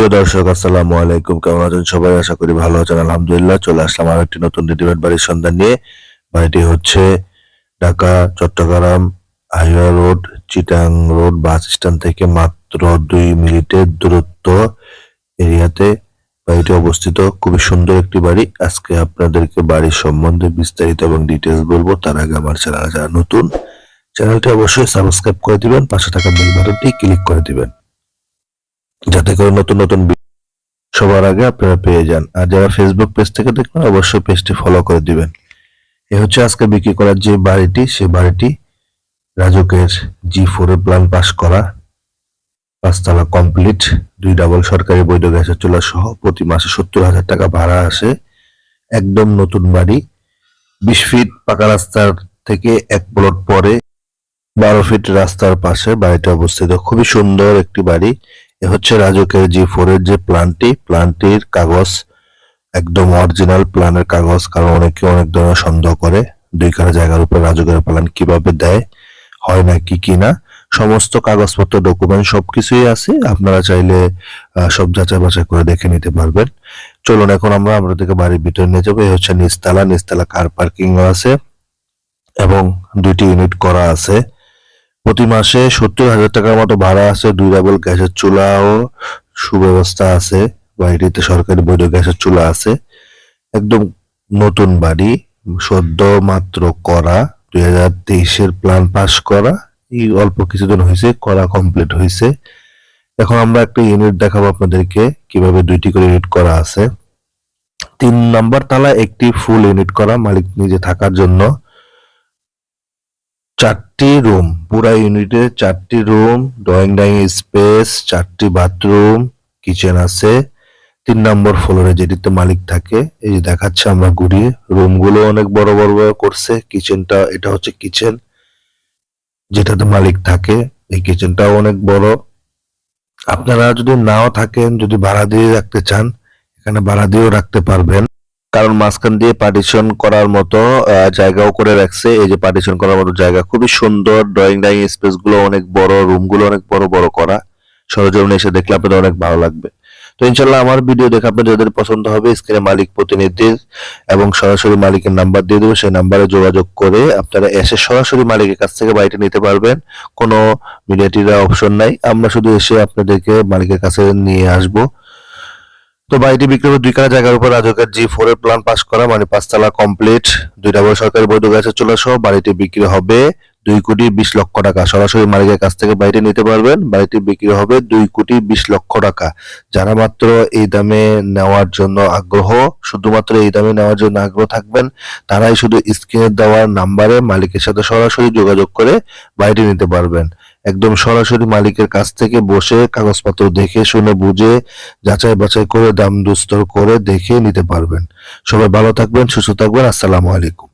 প্রিয় দর্শক, আসসালামু আলাইকুম। কেমন আছেন সবাই? আশা করি ভালো আছেন। আলহামদুলিল্লাহ, চলে আসলাম আর একটি নতুন রেডিমেড বাড়ির সন্ধান নিয়ে। বাড়িটি হচ্ছে Dhaka, Chattogram, highway road, Chittagong road bus stand থেকে মাত্র দুই মিনিটের দূরত্ব এরিয়াতে বাড়িটি অবস্থিত। খুবই সুন্দর একটি বাড়ি। আজকে আপনাদেরকে বাড়ির সম্বন্ধে বিস্তারিত এবং ডিটেলস বলব। তার আগে আমার চ্যানেল, যারা নতুন, চ্যানেলটি অবশ্যই সাবস্ক্রাইব করে দিবেন, পাশে থাকা বেল বাটনটি ক্লিক করে দিবেন। যাতে করে নতুন নতুন সবার আগে আপনারা পেয়ে যান। আর যারা ফেসবুক পেজ থেকে দেখবেন, অবশ্যই পেজটি ফলো করে দিবেন। এ হচ্ছে আজকে বিক্রি করার যে বাড়িটি, সে বাড়িটি রাজুকের জি ফোর প্ল্যান পাস করা। পাঁচতলা কমপ্লিট দুই ডাবল সরকারি বৈধ গ্যাসের চুলা সহ প্রতি মাসে সত্তর হাজার টাকা ভাড়া আসে। একদম নতুন বাড়ি। বিশ ফিট পাকা রাস্তার থেকে এক প্লট পরে বারো ফিট রাস্তার পাশে বাড়িটা অবস্থিত। খুবই সুন্দর একটি বাড়ি। এ হচ্ছে রাজুকের জি ফোর এর যে প্ল্যানটি প্ল্যানটির কাগজ, একদম অরিজিনাল প্ল্যানের কাগজ, কারণ অনেকে অনেক ধরনের সন্দেহ করে দুই কারা জায়গার উপর রাজুকের প্ল্যান কীভাবে দেয়, হয় না কি না। সমস্ত কাগজপত্র ডকুমেন্ট সবকিছুই আছে। আপনারা চাইলে সব যাচাই বাছাই করে দেখে নিতে পারবেন। চলুন এখন আমরা আপনাদেরকে বাড়ির ভিতরে নিয়ে যাব। এই হচ্ছে নিচতলা নিচতলা কার পার্কিং আছে এবং দুইটি ইউনিট করা আছে। প্রতি মাসে সত্তর হাজার টাকার মতো ভাড়া আছে ডাবল গ্যাসের চুলা ও সুব্যবস্থা আছে। বাড়িটিতে সরকারি বৈধ গ্যাসের চুলা আছে। একদম নতুন বাড়ি, সদ্য মাত্র করা, দুই হাজার তেইশের প্ল্যান পাস করা। এই অল্প কিছুদিন হয়েছে, করা কমপ্লিট হয়েছে। এখন আমরা একটা ইউনিট দেখাবো আপনাদেরকে, কীভাবে দুইটি করে ইউনিট করা আছে। তিন নাম্বার তালা, একটি ফুল ইউনিট করা, মালিক নিজে থাকার জন্য। চারটি রুম, পুরা ইউনিটে চারটি রুম, ড্রয়িং ডাইনিং স্পেস, চারটি বাথরুম, কিচেন আছে। তিন নম্বর ফ্লোরে যেটিতে মালিক থাকে, এই যে দেখাচ্ছে আমরা ঘুরিয়ে, রুমগুলো অনেক বড় বড় বড় করছে, কিচেনটা, এটা হচ্ছে কিচেন, যেটাতে মালিক থাকে, এই কিচেনটাও অনেক বড়। আপনারা যদি নাও থাকেন, যদি ভাড়া দিয়ে রাখতে চান, এখানে ভাড়া দিয়েও রাখতে পারবেন। কারণ মাঝখান দিয়ে পার্টিশন করার মতো জায়গাও করে রাখছে। এই যে পার্টিশন করার মতো জায়গা খুবই সুন্দর। ড্রয়িং ডাইনিং স্পেসগুলো অনেক বড় রুমগুলো অনেক বড় বড় করা। সরজমিনে এসে দেখলে আপনাদের অনেক ভালো লাগবে। তো ইনশাল্লাহ আমার ভিডিও দেখে আপনাদের যাদের পছন্দ হবে স্ক্রিনে মালিক প্রতিনিধির এবং সরাসরি মালিকের নাম্বার দিয়ে দেবো। সেই নাম্বারে যোগাযোগ করে আপনারা এসে সরাসরি মালিকের কাছ থেকে বাড়িটা নিতে পারবেন। কোনো মিডিয়াটিরা অপশন নাই। আমরা শুধু এসে আপনাদেরকে মালিকের কাছে নিয়ে আসব। তো বাড়িটি বিক্রি দুই কানা জায়গার উপর রাজকের জি ফোর এর প্ল্যান পাস করা মানে পাঁচতলা কমপ্লিট দুইটা বড় সরকারি বৈধ গ্যাসের চলে সহ বাড়িটি বিক্রি হবে দুই কোটি বিশ লক্ষ টাকা। সরাসরি মালিকের কাছ থেকে বাড়িটি নিতে পারবেন। বাড়িটি বিক্রি হবে দুই কোটি বিশ লক্ষ টাকা। যারা মাত্র এই দামে নেওয়ার জন্য আগ্রহ, শুধুমাত্র এই দামে নেওয়ার জন্য আগ্রহ থাকবেন, তারাই শুধু স্ক্রিনে দেওয়ার নাম্বারে মালিকের সাথে সরাসরি যোগাযোগ করে বাড়িটি নিতে পারবেন। একদম সরাসরি মালিকের কাছ থেকে বসে কাগজপত্র দেখে, শুনে, বুঝে, যাচাই বাছাই করে, দাম দুস্তর করে দেখে নিতে পারবেন। সবাই ভালো থাকবেন, সুস্থ থাকবেন। আসসালামু আলাইকুম।